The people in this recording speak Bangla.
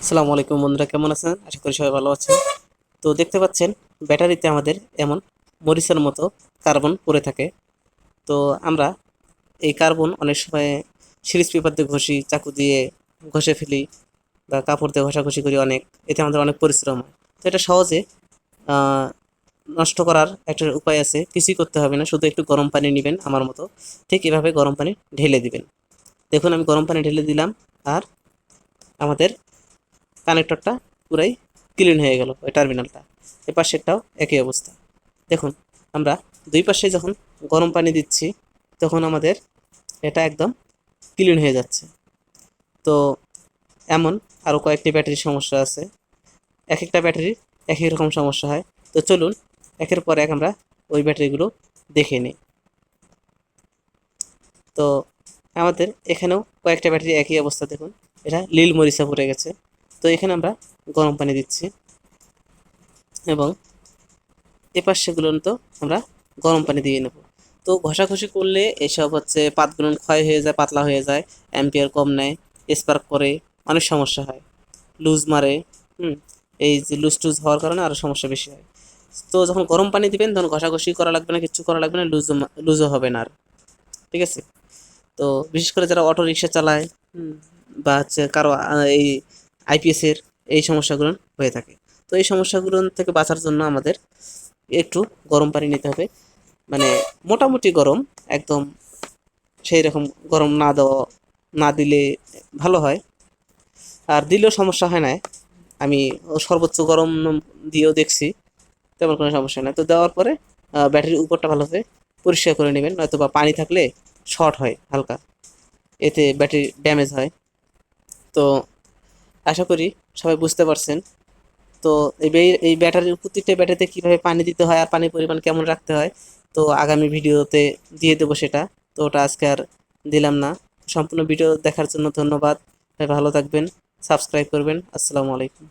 আসসালামু আলাইকুম বন্ধুরা, কেমন আছেন? আশা করি সবাই ভালো আছেন। তো দেখতে পাচ্ছেন, ব্যাটারিতে আমাদের এমন মরিচের মতো কার্বন পড়ে থাকে। তো আমরা এই কার্বন অনেক সময় সিরিজ পেপার দিয়ে ঘষি, চাকু দিয়ে ঘষে ফেলি বা কাপড় দিয়ে ঘষাঘষি করি অনেক। এতে আমাদের অনেক পরিশ্রম হয়। তো এটা সহজে নষ্ট করার একটা উপায় আছে। কিছুই করতে হবে না, শুধু একটু গরম পানি নেবেন আমার মতো। ঠিক এভাবে গরম পানি ঢেলে দিবেন। দেখুন, আমি গরম পানি ঢেলে দিলাম আর আমাদের কানেক্টরটা পুরাই ক্লিন হয়ে গেল ওই টার্মিনালটা এ পাশেরটাও একই অবস্থা। দেখুন, আমরা দুই পাশে যখন গরম পানি দিচ্ছি, তখন আমাদের এটা একদম ক্লিন হয়ে যাচ্ছে। তো এমন আরও কয়েকটি ব্যাটারির সমস্যা আছে। এক একটা ব্যাটারির এক এক রকম সমস্যা হয়। তো চলুন, একের পর এক আমরা ওই ব্যাটারিগুলো দেখে নিই। তো আমাদের এখানেও কয়েকটা ব্যাটারি একই অবস্থা, দেখুন। এটা লীল মরিচা পড়ে গেছে। তো এখানে আমরা গরম পানি দিচ্ছি এবং এপাশ তো আমরা গরম পানি দিয়ে নেব। তো ঘষাঘষি করলে এসব হচ্ছে পাতগুলো ক্ষয় হয়ে যায়, পাতলা হয়ে যায়, অ্যাম্পিয়ার কম নেয়, স্পার্ক করে, অনেক সমস্যা হয়। লুজ মারে, হুম, এই যে লুজ টুজ হওয়ার কারণে আরও সমস্যা বেশি হয়। তো যখন গরম পানি দিবেন, তখন ঘষাঘষি করা লাগবে না, কিচ্ছু করা লাগবে না, লুজও লুজও হবে না আর। ঠিক আছে? তো বিশেষ করে যারা অটো রিক্সা চালায় বা হচ্ছে কারও এই আইপিএসের এই সমস্যাগুলো হয়ে থাকে। তো এই সমস্যাগুলো থেকে বাঁচার জন্য আমাদের একটু গরম পানি নিতে হবে। মানে মোটামুটি গরম, একদম সেই রকম গরম না দেওয়া, না দিলে ভালো হয়। আর দিলেও সমস্যা হয় না। আমি সর্বোচ্চ গরম দিয়েও দেখছি, তেমন কোনো সমস্যা নাই। তো দেওয়ার পরে ব্যাটারির উপরটা ভালোভাবে পরিষ্কার করে নেবেন নয়তো বা পানি থাকলে শর্ট হয় হালকা। এতে ব্যাটারি ড্যামেজ হয়। তো আশা করি সবাই বুঝতে পারছেন। তো এই এই ব্যাটারির প্রত্যেকটা ব্যাটারিতে কীভাবে পানি দিতে হয় আর পানির পরিমাণ কেমন রাখতে হয়, তো আগামী ভিডিওতে দিয়ে দেবো সেটা। তো ওটা আজকে আর দিলাম না। সম্পূর্ণ ভিডিও দেখার জন্য ধন্যবাদ। ভালো থাকবেন, সাবস্ক্রাইব করবেন। আসসালামু আলাইকুম।